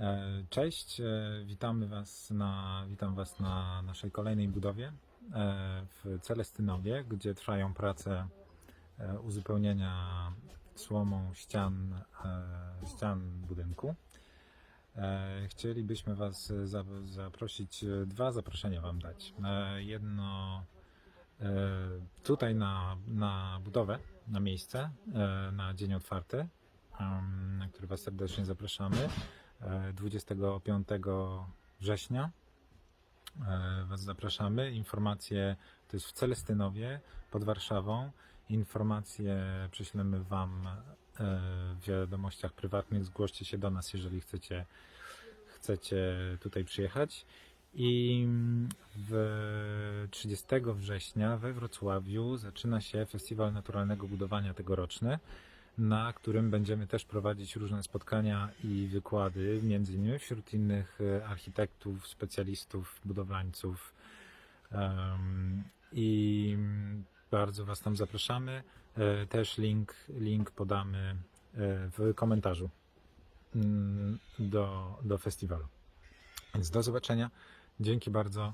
E, Cześć, e, witamy was na, witam Was na naszej kolejnej budowie e, w Celestynowie, gdzie trwają prace uzupełnienia słomą ścian, ścian budynku. Chcielibyśmy Was za- zaprosić, dwa zaproszenia Wam dać. Jedno tutaj na, na budowę, na miejsce, na dzień otwarty, na który Was serdecznie zapraszamy. E, 25 września e, Was zapraszamy. Informacje to jest w Celestynowie pod Warszawą. Informacje prześlemy Wam e, w wiadomościach prywatnych. Zgłoście się do nas, jeżeli chcecie, chcecie tutaj przyjechać. I w 30 września we Wrocławiu zaczyna się Festiwal Naturalnego Budowania tegoroczny na którym będziemy też prowadzić różne spotkania i wykłady, między innymi wśród innych e, architektów, specjalistów, budowlańców. I bardzo Was tam zapraszamy. E, Też link, link podamy e, w komentarzu mm, do, do festiwalu. Więc do zobaczenia. Dzięki bardzo.